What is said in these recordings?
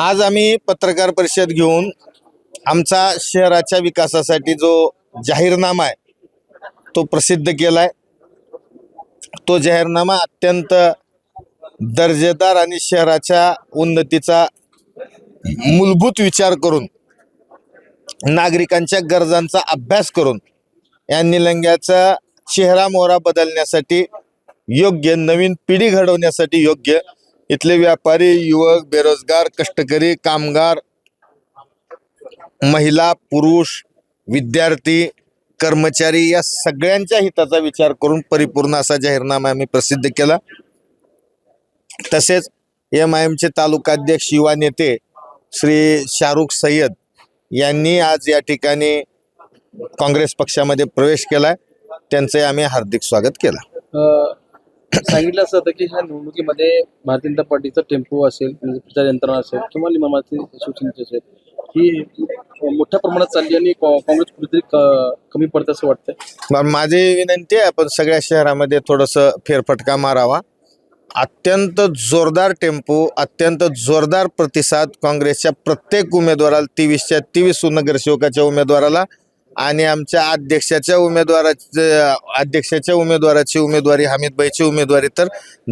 आज आम्ही पत्रकार परिषद घेऊन आमचा शहराच्या विकासासाठी जो जाहीरनामा आहे तो प्रसिद्ध केलाय. तो जाहीरनामा अत्यंत दर्जेदार आणि शहराच्या उन्नतीचा मूलभूत विचार करून नागरिकांच्या गरजांचा अभ्यास करून या निलंग्याचा चेहरा मोहरा बदलण्यासाठी योग्य नवीन पिढी घडवण्यासाठी योग्य इथले व्यापारी युवक बेरोजगार कष्टकरी कामगार महिला पुरुष विद्यार्थी कर्मचारी या सगळ्यांच्या हिताचा विचार करून परिपूर्ण असा जाहीरनामा आम्ही प्रसिद्ध केला. तसेच एम आय एमचे तालुकाध्यक्ष युवा नेते श्री शाहरुख सय्यद यांनी आज या ठिकाणी काँग्रेस पक्षामध्ये प्रवेश केलाय. त्यांचे आम्ही हार्दिक स्वागत केलं. सांगितलं असं होतं की ह्या निवडणुकीमध्ये भारतीय जनता पार्टीचा टेम्पो असेल म्हणजे प्रचार यंत्रणा असेल किंवा लिमामाची शिवसेनेची असेल ही मोठ्या प्रमाणात चालली आणि काँग्रेस कुठेतरी क- कमी पडत असं वाटतं माझी विनंती आहे आपण सगळ्या शहरामध्ये थोडंसं फेरफटका मारावा. अत्यंत जोरदार टेम्पो अत्यंत जोरदार प्रतिसाद काँग्रेसच्या प्रत्येक उमेदवाराला तेवीसच्या तेवीस नगरसेवकाच्या उमेदवाराला आणि आमच्या अध्यक्षाच्या उमेदवाराच्या अध्यक्षाच्या उमेदवाराची उमेदवारी हमीदबाईची उमेदवारी तर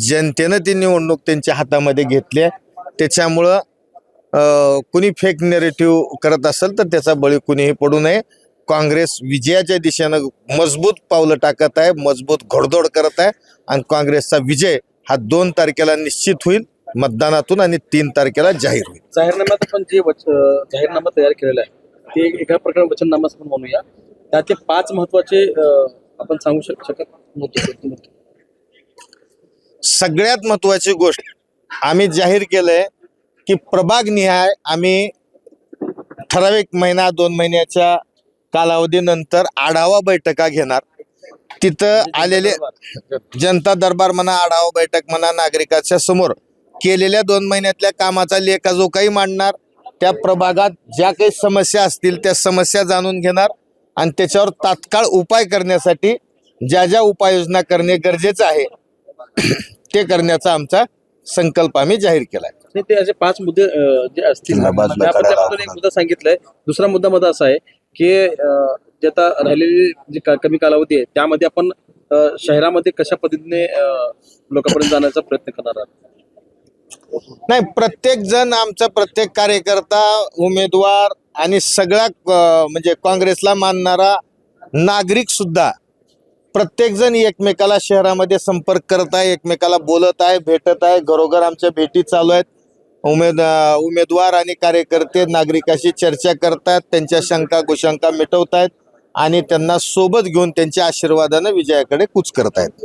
जनतेनं ती निवडणूक त्यांच्या हातामध्ये घेतली आहे. त्याच्यामुळं कुणी फेक नेरेटिव्ह करत असेल तर त्याचा बळी कुणीही पडू नये. काँग्रेस विजयाच्या दिशेनं मजबूत पावलं टाकत आहे मजबूत घोडदोड करत आहे आणि काँग्रेसचा विजय हा दोन तारखेला निश्चित होईल मतदानातून आणि तीन तारखेला जाहीर होईल. जाहीरनाम्यात जे जाहीरनामा तयार केलेला आहे. ते एक- प्रकारे वचननामा असं आपण म्हणूया. त्यातले पाच महत्त्वाचे आपण सांगू शक शकत? सगळ्यात महत्वाची गोष्ट आम्ही जाहीर केलंय की प्रभाग निहाय आम्ही ठराविक महिना दोन महिन्याच्या कालावधीनंतर आढावा बैठका घेणार. तिथं आलेले जनता दरबार म्हणा आढावा बैठक म्हणा नागरिकाच्या समोर केलेल्या दोन महिन्यातल्या कामाचा लेखा जो काही मांडणार. त्या प्रभागात ज्या काही समस्या असतील त्या समस्या जाणून घेणार आणि त्याच्यावर तात्काळ उपाय करण्यासाठी ज्या ज्या उपाययोजना करणे गरजेचं आहे ते करण्याचा आमचा संकल्प आम्ही जाहीर केलाय. नाही, ते असे पाच मुद्दे अ, जे असतील त्याबद्दल आपण एक मुद्दा सांगितलाय. दुसरा मुद्दा मध्ये असा आहे की अ, जे आता राहिलेली जी का- कमी कालावधी आहे त्यामध्ये आपण अ, शहरामध्ये कशा पद्धतीने अ, लोकांपर्यंत जाण्याचा प्रयत्न करणार आहात? नाही प्रत्येक जण आमचा प्रत्येक कार्यकर्ता उमेदवार आणि सगळ्या म्हणजे काँग्रेसला मानणारा नागरिक सुद्धा प्रत्येक जण एकमेकाला शहरामध्ये संपर्क करत आहे एकमेकाला बोलत आहे भेटत आहे. घरोघर आमच्या भेटी चालू आहेत. उमेद उमेदवार आणि कार्यकर्ते नागरिकाशी चर्चा करतात त्यांच्या शंका कुशंका मिटवत आहेत आणि त्यांना सोबत घेऊन त्यांच्या आशीर्वादानं विजयाकडे कूच करतायत.